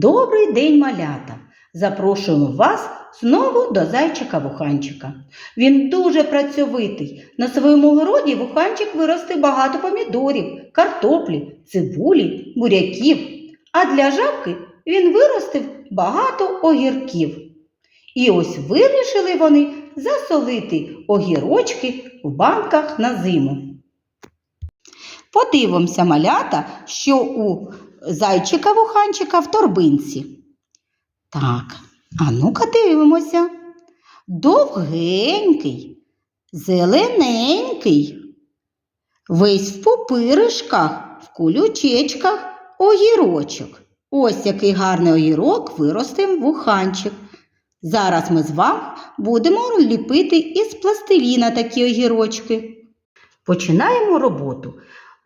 Добрий день, малята! Запрошуємо вас знову до зайчика Вуханчика. Він дуже працьовитий. На своєму городі Вуханчик виросте багато помідорів, картоплі, цибулі, буряків. А для жабки він виростив багато огірків. І ось вирішили вони засолити огірочки в банках на зиму. Подивимося, малята, що у зайчика вуханчика в торбинці. Так, а ну-ка дивимося. Довгенький, зелененький, весь в пупиришках, в кулючечках огірочок. Ось який гарний огірок виростив вуханчик. Зараз ми з вами будемо ліпити із пластиліна такі огірочки. Починаємо роботу.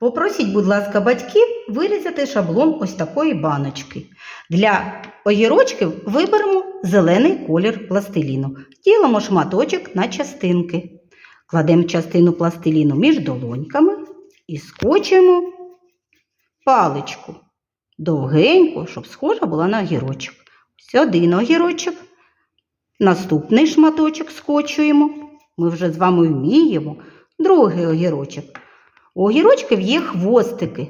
Попросіть, будь ласка, батьків вирізати шаблон ось такої баночки. Для огірочків виберемо зелений колір пластиліну. Ділимо шматочок на частинки. Кладемо частину пластиліну між долоньками і скочуємо паличку довгенько, щоб схожа була на огірочок. Ось один огірочок. Наступний шматочок скочуємо. Ми вже з вами вміємо. Другий огірочок. У огірочків є хвостики,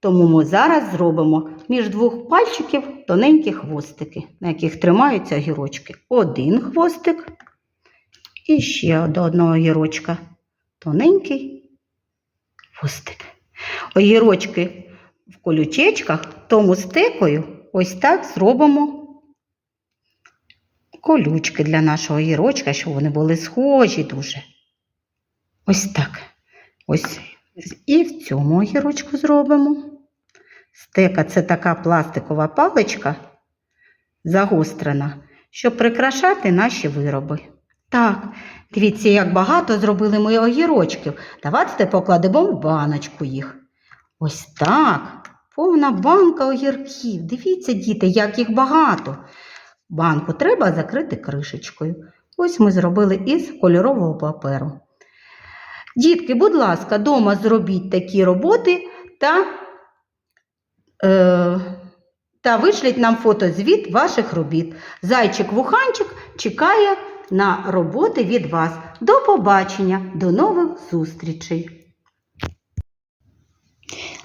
тому ми зараз зробимо між двох пальчиків тоненькі хвостики, на яких тримаються огірочки. Один хвостик і ще до одного огірочка. Тоненький хвостик. Огірочки в колючечках, тому стекою ось так зробимо колючки для нашого огірочка, щоб вони були схожі дуже. Ось так. Ось і в цьому огірочку зробимо. Стека це така пластикова паличка загострена, щоб прикрашати наші вироби. Так, дивіться, як багато зробили ми огірочків. Давайте покладемо в баночку їх. Ось так. Повна банка огірків. Дивіться, діти, як їх багато. Банку треба закрити кришечкою. Ось ми зробили із кольорового паперу. Дітки, будь ласка, дома зробіть такі роботи та, е, та вишліть нам фотозвіт ваших робіт. Зайчик-вуханчик чекає на роботи від вас. До побачення, до нових зустрічей.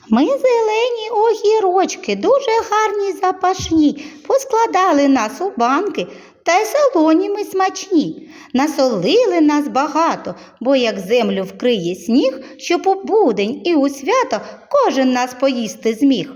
Ми зелені огірочки, дуже гарні запашні, поскладали нас у банки, та й солоні ми смачні. Насолили нас багато, бо як землю вкриє сніг, щоб у будень і у свято кожен нас поїсти зміг.